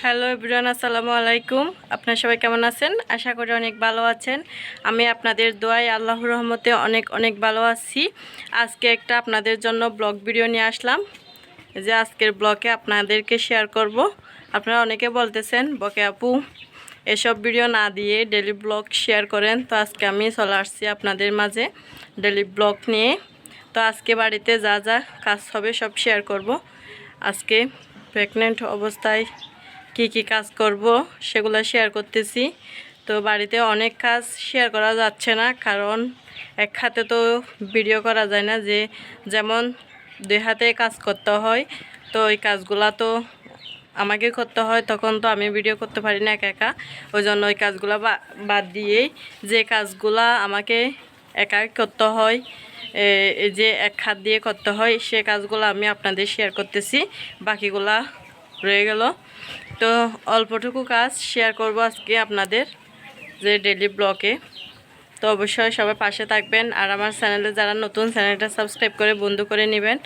Hello everyone আসসালামু আলাইকুম। আপনার সবাই কেমন আছেন? আশা করি অনেক ভালো আছেন। আমি আপনাদের দোয়ায় আল্লাহর রহমতে অনেক অনেক ভালো আছি। আজকে একটা আপনাদের জন্য ব্লগ ভিডিও নিয়ে আসলাম। যে আজকের ব্লগে আপনাদেরকে শেয়ার করব। আপনারা অনেকে বলতেছেন, বকে আপু, এসব ভিডিও না দিয়ে ডেলি ব্লগ শেয়ার করেন। তো আজকে আমি চলে আসছি আপনাদের মাঝে ডেলি ব্লগ নিয়ে। তো আজকে বাড়িতে যা যা কাজ হবে সব শেয়ার করব। আজকে প্রেগনেন্ট অবস্থায় কি কি কাজ করব সেগুলো শেয়ার করতেছি। তো বাড়িতে অনেক কাজ শেয়ার করা যাচ্ছে না, কারণ এক হাতে তো ভিডিও করা যায় না যে যেমন দুই হাতে কাজ করতে হয়, তো ওই কাজগুলা তো আমাকে করতে হয়, তখন তো আমি ভিডিও করতে পারি না একা একা। ওই জন্য ওই কাজগুলা বাদ দিয়েই যে কাজগুলা আমাকে একা করতে হয় যে এক হাত দিয়ে করতে হয়, সে কাজগুলো আমি আপনাদের শেয়ার করতেছি। বাকিগুলা রয়ে গেল। তো অল্পটুকু কাজ শেয়ার করব আজকে আপনাদের যে ডেলি ব্লগে তো অবশ্যই সবাই পাশে থাকবেন আর আমার চ্যানেলে যারা নতুন চ্যানেলটা সাবস্ক্রাইব করে বন্ধু করে নেবেন।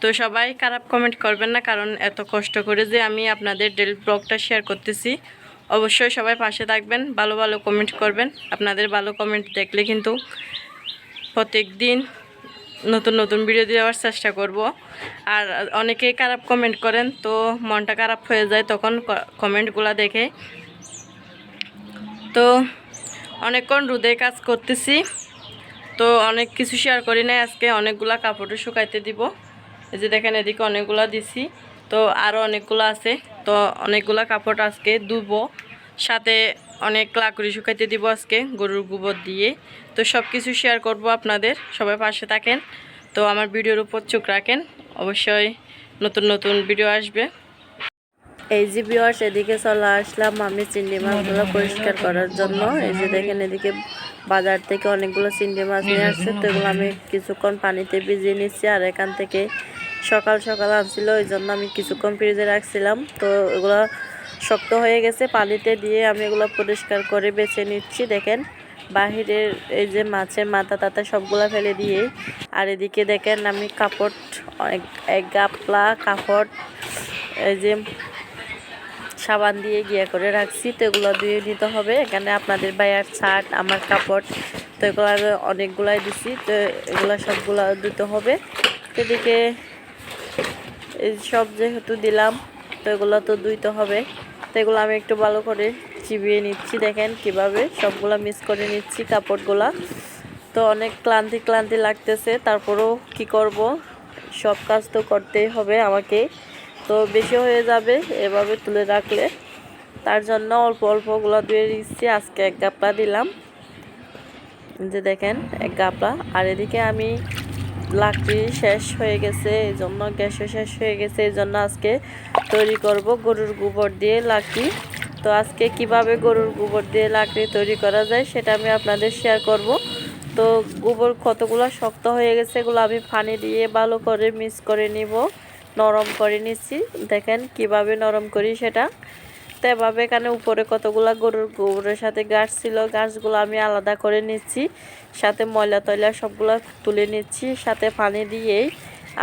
তো সবাই খারাপ কমেন্ট করবেন না, কারণ এত কষ্ট করে যে আমি আপনাদের ডেলি ব্লগটা শেয়ার করতেছি। অবশ্যই সবাই পাশে থাকবেন, ভালো ভালো কমেন্ট করবেন। আপনাদের ভালো কমেন্ট দেখলে কিন্তু প্রত্যেক দিন নতুন নতুন ভিডিও দেওয়ার চেষ্টা করব। আর অনেকেই খারাপ কমেন্ট করেন, তো মনটা খারাপ হয়ে যায় তখন কমেন্টগুলো দেখে। তো অনেকক্ষণ রোদে কাজ করতেছি, তো অনেক কিছু শেয়ার করি নাই, আজকে অনেকগুলা কাপড়ও শুকাইতে দিব। এই যে দেখেন, এদিকে অনেকগুলা দিছি, তো আরও অনেকগুলো আছে, তো অনেকগুলা কাপড় আজকে ধুবো। সাথে অনেক লাকড়ি শুকাইতে দিব আজকে, গরুর গোবর দিয়ে। তো সব কিছু শেয়ার করব আপনাদের, সবাই পাশে থাকেন। তো আমার ভিডিওর উপর চোখ রাখেন, অবশ্যই নতুন নতুন ভিডিও আসবে। এই যে বিওয়ার্স এদিকে চলে আসলাম আমি চিংড়ি মাছগুলো পরিষ্কার করার জন্য। এই যে দেখেন এদিকে বাজার থেকে অনেকগুলো চিংড়ি মাছ নিয়ে আসছে। তো এগুলো আমি কিছুক্ষণ পানিতে ভিজিয়ে নিচ্ছি আর এখান থেকে সকাল সকাল আনছিল ওই জন্য আমি কিছুক্ষণ ফ্রিজে রাখছিলাম। তো এগুলো শক্ত হয়ে গেছে, পানিতে দিয়ে আমি এগুলো পরিষ্কার করে বেছে নিচ্ছি, দেখেন। বাহিরের এই যে মাছের মাথা টাথা সবগুলা ফেলে দিয়ে। আর এদিকে দেখেন আমি কাপড়, এক- গাপলা কাপড়, এই যে সাবান দিয়ে গিয়ে করে রাখছি, তো এগুলো ধুয়ে নিতে হবে। এখানে আপনাদের ভাইয়ার শার্ট, আমার কাপড়, তো এগুলো অনেকগুলাই দিছি, তো এগুলো সবগুলো দিতে হবে। এদিকে এই সব যেহেতু দিলাম, তো এগুলো তো ধুইতে হবে। তো এগুলো আমি একটু ভালো করে চিবিয়ে নিচ্ছি, দেখেন কীভাবে। সবগুলো মিস করে নিচ্ছি কাপড়গুলা। তো অনেক ক্লান্তি ক্লান্তি লাগতেছে, তারপরেও কি করব? সব কাজ তো করতেই হবে আমাকে। তো বেশি হয়ে যাবে এভাবে তুলে রাখলে। তার জন্য অল্প অল্পগুলো ধুয়ে দিচ্ছি আজকে এক গাপলা দিলাম। যে দেখেন, এক গাপলা। আর এদিকে আমি লাকড়ি শেষ হয়ে গেছে এই জন্য গ্যাসও শেষ হয়ে গেছে এই জন্য আজকে তৈরি করব গরুর গোবর দিয়ে লাকড়ি। তো আজকে কীভাবে গরুর গোবর দিয়ে লাকড়ি তৈরি করা যায় সেটা আমি আপনাদের শেয়ার করব। তো গোবর কতগুলো শক্ত হয়ে গেছে এগুলো আমি পানি দিয়ে ভালো করে মিক্স করে নিব, নরম করে নিচ্ছি। দেখেন কীভাবে নরম করি সেটা। তো এভাবে এখানে উপরে কতগুলা গরুর গোবরের সাথে গাছ ছিল, গাছগুলো আমি আলাদা করে নিচ্ছি। সাথে ময়লা তয়লা সবগুলো তুলে নিচ্ছি। সাথে পানি দিয়েই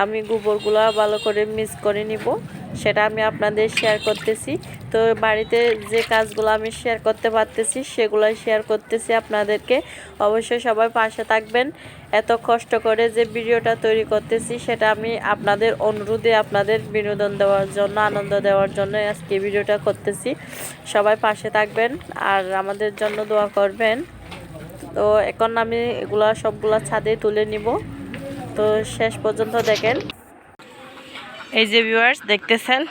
আমি গোবরগুলো ভালো করে মিক্স করে নিব। সেটা আমি আপনাদের শেয়ার করতেছি। তো বাড়িতে যে কাজগুলো আমি শেয়ার করতে পারতেছি সেগুলো শেয়ার করতেছি আপনাদেরকে। অবশ্যই সবাই পাশে থাকবেন। এত কষ্ট করে যে ভিডিওটা তৈরি করতেছি, সেটা আমি আপনাদের অনুরোধে, আপনাদের বিনোদন দেওয়ার জন্য, আনন্দ দেওয়ার জন্য আজকে ভিডিওটা করতেছি। সবাই পাশে থাকবেন আর আমাদের জন্য দোয়া করবেন। তো এখন আমি এগুলা সবগুলা ছাদে তুলে নিব। তো শেষ পর্যন্ত দেখেন। এই যে ভিউয়ার্স দেখতেছেন?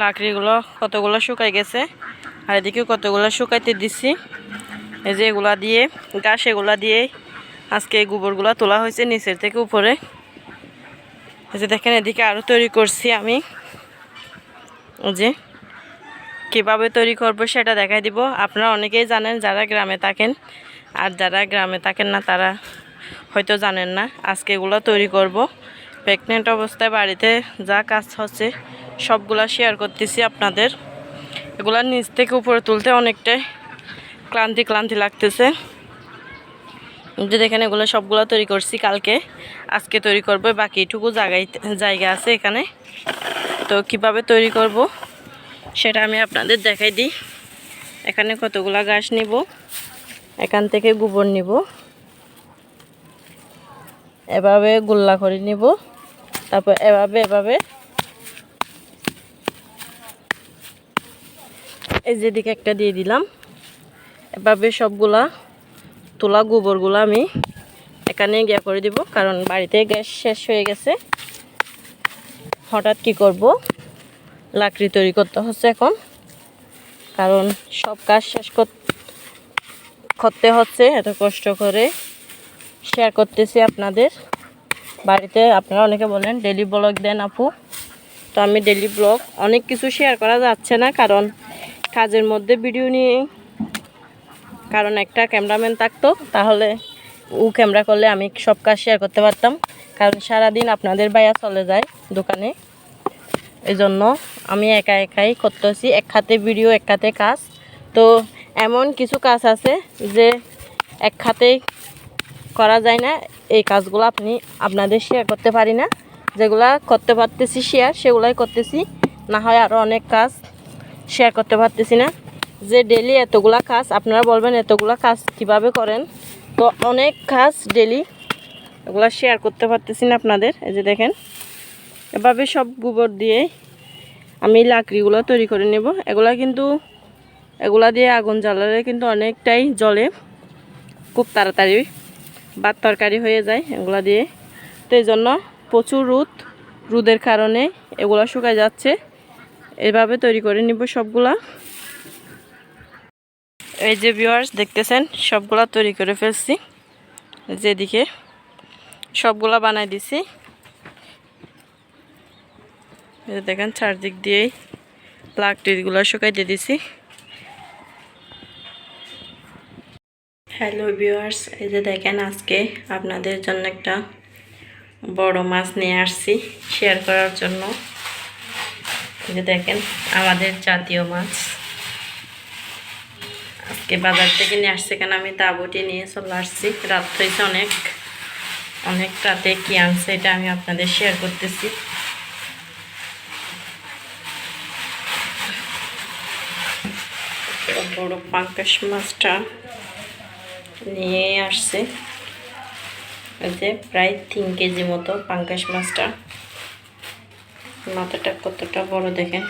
লাকড়িগুলো কতগুলো শুকাই গেছে, আর এদিকে কতগুলো শুকাইতে দিছি। এই যে এগুলা দিয়ে গাছ এগুলা দিয়ে আজকে এই গোবরগুলো তোলা হয়েছে নিচের থেকে উপরে। এই যে দেখেন, এদিকে আরও তৈরি করছি আমি। এই যে কীভাবে তৈরি করব সেটা দেখাই দিব। আপনারা অনেকেই জানেন যারা গ্রামে থাকেন, আর যারা গ্রামে থাকেন না তারা হয়তো জানেন না। আজকে এগুলো তৈরি করব। প্রেগনেন্ট অবস্থায় বাড়িতে যা কাজ হচ্ছে, সবগুলা শেয়ার করতেছি আপনাদের। এগুলা নিচ থেকে উপরে তুলতে অনেকটাই ক্লান্তি ক্লান্তি লাগতেছে। যে দেখেন, এগুলো সবগুলো তৈরি করছি কালকে। আজকে তৈরি করব, বাকিটুকু জায়গায়, জায়গা আছে এখানে। তো কীভাবে তৈরি করব, সেটা আমি আপনাদের দেখাই দিই। এখানে কতগুলা গাছ নিব, এখান থেকে গোবর নিব। এভাবে গোল্লা করে নিব। তারপর এভাবে এভাবে। এই যেদিকে একটা দিয়ে দিলাম। এভাবে সবগুলা তোলা, গোবরগুলো আমি এখানে গিয়া করে দিব, কারণ বাড়িতে গ্যাস শেষ হয়ে গেছে। হঠাৎ কি করব? লাকড়ি তৈরি করতে হচ্ছে এখন। কারণ সব কাজ শেষ কর- করতে হচ্ছে, এত কষ্ট করে। শেয়ার করতেছি আপনাদের। বাড়িতে আপনারা অনেকে বলেন ডেলি ব্লগ দেন আপু। তো আমি ডেলি ব্লগ অনেক কিছু শেয়ার করা যাচ্ছে না, কারণ কাজের মধ্যে ভিডিও নিয়ে। কারণ একটা ক্যামেরাম্যান থাকতো, তাহলে ও ক্যামেরা করলে আমি সব কাজ শেয়ার করতে পারতাম। কারণ সারাদিন আপনাদের ভাইয়া চলে যায় দোকানে। এই জন্য আমি একা একাই করতেছি, এক খাতে ভিডিও এক খাতে কাজ। তো এমন কিছু কাজ আছে যে এক খাতেই করা যায় না, এই কাজগুলো আপনি আপনাদের শেয়ার করতে পারি না। যেগুলা করতে পারতেছি শেয়ার সেগুলাই করতেছি। না হয় আরও অনেক কাজ শেয়ার করতে পারতেছি না। যে ডেলি এতগুলা কাজ, আপনারা বলবেন এতগুলা কাজ কীভাবে করেন? তো অনেক কাজ ডেলি এগুলা শেয়ার করতে পারতেছি না আপনাদের, এই যে দেখেন। এভাবে সব গোবর দিয়ে আমি লাকড়িগুলো তৈরি করে নেব। এগুলা কিন্তু, এগুলা দিয়ে আগুন জ্বালালে কিন্তু অনেকটাই জলে খুব তাড়াতাড়ি ভাত তরকারি হয়ে যায় এগুলা দিয়ে। তো এই জন্য প্রচুর রোদ, রোদের কারণে এগুলা শুকায় যাচ্ছে। এভাবে তৈরি করে নিব সবগুলা। এই যে ভিউয়ার্স দেখতেছেন, সবগুলা তৈরি করে ফেলছি। যেদিকে সবগুলা বানাই দিছি। দেখেন, চারদিক দিয়েই প্লাগটিগুলো শুকাইতে দিছি। হ্যালো ভিউয়ার্স, এই যে দেখেন আজকে আপনাদের জন্য একটা বড় মাছ নিয়ে আসছি শেয়ার করার জন্য। এই যে দেখেন আমাদের জাতীয় মাছ। আজকে বাজার থেকে নিয়ে আসছে কেন আমি দাবটি নিয়ে চলে আসছি। রাত হয়েছে অনেক অনেক রাতে কি আনছে এটা আমি আপনাদের শেয়ার করতেছি। বড় পাঙ্কাশ মাছটা। নিয়ে আসছে। যে প্রায় তিন কেজি মতো পাঙ্কাশ মাছটা। মাথাটা কতটা বড় দেখেন।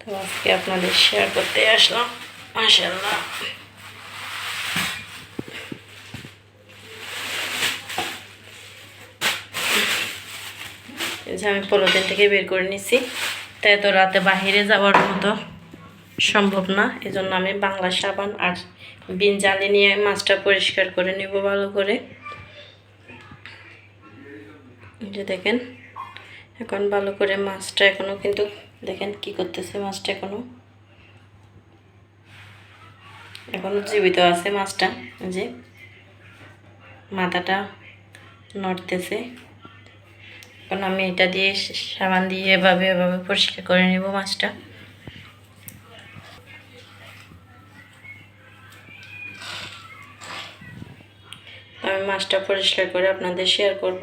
তো আজকে আপনাদের শেয়ার করতে আসলাম মাসাল্লাহ আমি পলিথিন থেকে বের করে নিছি, তাই তো রাতে বাহিরে যাওয়ার মতো। সম্ভব না এই জন্য আমি বাংলা সাবান আর বিন জালি নিয়ে মাছটা পরিষ্কার করে নেব ভালো করে। যে দেখেন, এখন ভালো করে মাছটা এখনও কিন্তু দেখেন কি করতেছে মাছটা এখনও। এখনও জীবিত আছে মাছটা যে মাথাটা নড়তেছে। এখন আমি এটা দিয়ে সাবান দিয়ে এভাবে এভাবে পরিষ্কার করে নেব মাছটা। আমি মাছটা পরিষ্কার করে আপনাদের শেয়ার করব।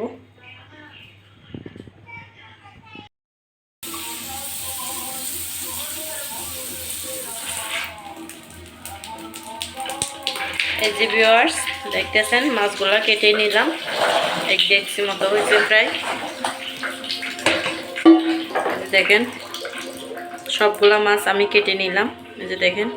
এই যে ভিউয়ার্স দেখতেছেন, মাছগুলো কেটে নিলাম। এক ডেক্সি মতো হয়েছে প্রায়। দেখেন, সবগুলা মাছ আমি কেটে নিলাম। এই যে দেখেন।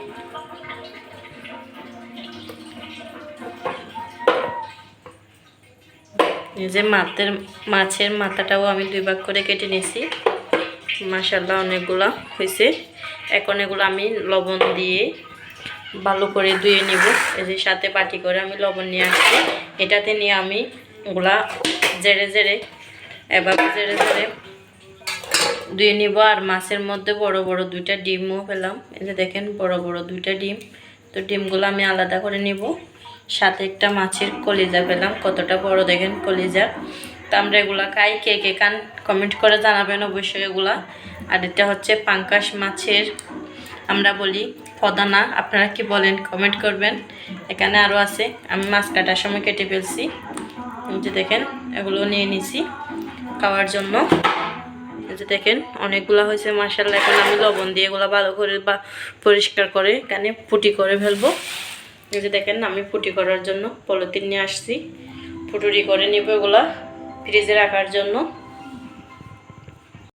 এই যে মাছের মাছের মাথাটাও আমি দুই ভাগ করে কেটে নিয়েছি। মাসাল্লাহ অনেকগুলা হয়েছে। এখন এগুলো আমি লবণ দিয়ে ভালো করে ধুয়ে নিব। এই যে সাথে পাটি করে আমি লবণ নিয়ে আসছি। এটাতে নিয়ে আমি ওগুলা জেড়ে জেড়ে, এভাবে জেড়ে জেড়ে ধুয়ে নিব। আর মাছের মধ্যে বড় বড় দুইটা ডিমও পেলাম এই যে দেখেন বড় বড় দুইটা ডিম। তো ডিমগুলো আমি আলাদা করে নিব। সাথে একটা মাছের কলিজা পেলাম, কতটা বড় দেখেন কলিজা। তো আমরা এগুলা খাই, কে কে কান কমেন্ট করে জানাবেন অবশ্যই এগুলা। আর এটা হচ্ছে পাঙ্কাশ মাছের, আমরা বলি পদানা আপনারা কি বলেন কমেন্ট করবেন। এখানে আরও আছে, আমি মাছ কাটার সময় কেটে ফেলছি। যে দেখেন, এগুলো নিয়ে নিছি খাওয়ার জন্য। যে দেখেন, অনেকগুলা হয়েছে মার্শাল্লাহ এখন আমি লবণ দিয়ে এগুলো ভালো করে বা পরিষ্কার করে এখানে পুটি করে ফেলব। এই যে দেখেন, আমি পুটি করার জন্য পলিথিন নিয়ে আসছি। ফুটুরি করে নিব এগুলা ফ্রিজে রাখার জন্য।